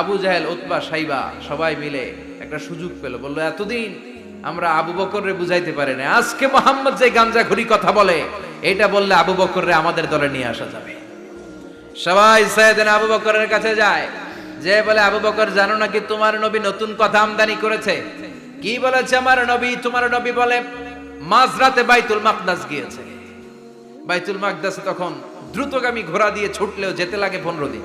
আবু জাহেল, উতবা, সাইবা, সবাই মিলে একটা সুযোগ পেল। বলল, এতদিন আমরা আবু বকররে বুঝাইতে পারি না আজকে মোহাম্মদ যে গাঞ্জা ঘুরি কথা বলে, এটা বললে আবু বকররে আমাদের দলে নিয়ে আসা যাবে। সবাই সাইয়েদিন আবু বকরের কাছে যায়। যে বলে, আবু বকর, জানো নাকি তোমার নবী নতুন কথা আমদানি করেছে? কি বলেছে, আমার নবী? তোমার নবী বলে, মাঝরাতে বাইতুল মাকদাস গিয়েছে। বাইতুল মাকদাসে তখন দ্রুতগামী ঘোড়া দিয়ে ছুটলেও যেতে লাগে পনেরো দিন।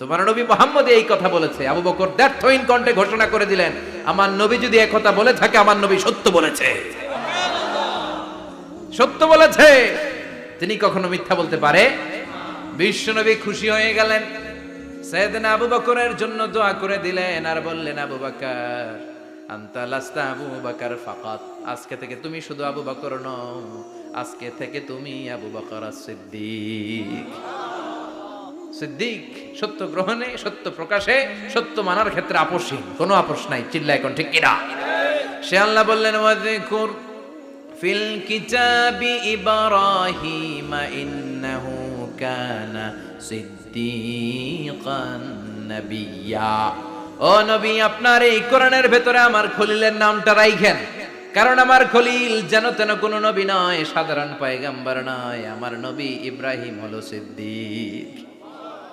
তোমার নবী মোহাম্মদ এই কথা বলেছে। আবু বকর ব্যর্থহীন কণ্ঠে ঘোষণা করে দিলেন, আমার নবী যদি এক কথা বলে থাকে, আমার নবী সত্য বলেছে। সত্য বলেছে। তিনি কখনো মিথ্যা বলতে পারে। বিশ্বনবী খুশি হয়ে গেলেন। সৈয়দনা আবু বকরের জন্য দোয়া করে দিলেন আর বললেন, আবু বকর, আন্তা আবু বকর ফাকাত। আজকে থেকে তুমি শুধু আবু বকর নও, আজকে থেকে তুমি আবু বকর সিদ্দিক সিদ্দিক, সত্য গ্রহণে, সত্য প্রকাশে, সত্য মানার ক্ষেত্রে আপোষহীন। কোনো আপোষ নাই চিল্লা এখন ঠিক কিনা? সে আল্লাহ বললেন, ওয়াযকুর ফিল কিতাবি ইব্রাহিম, ইন্নাহু কানা সিদ্দিকান নাবিয়্যা ও নবী, আপনার এই কোরআনের ভেতরে আমার খলিলের নামটা রাইখেন। কারণ আমার খলিল যেন তেন কোনো নবী নয়, সাধারণ পয়গাম্বার নয়। আমার নবী ইব্রাহিম হলো সিদ্দিক।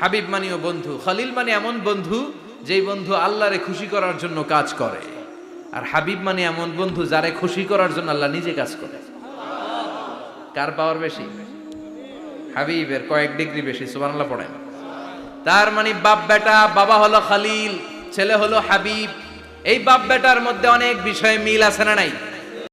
হাবিব মানেও বন্ধু, খালিল মানে এমন বন্ধু যেই বন্ধু আল্লাহরে খুশি করার জন্য কাজ করে। আর হাবিব মানে এমন বন্ধু যারে খুশি করার জন্য আল্লাহ নিজে কাজ করে। কার পাওয়ার বেশি? হাবিবের কয়েক ডিগ্রি বেশি, সুবহানাল্লাহ পড়েন। তার মানে বাপ বেটা, বাবা হলো খালিল, ছেলে হলো হাবিব। এই বাপ বেটার মধ্যে অনেক বিষয়ে মিল আছে না নাই?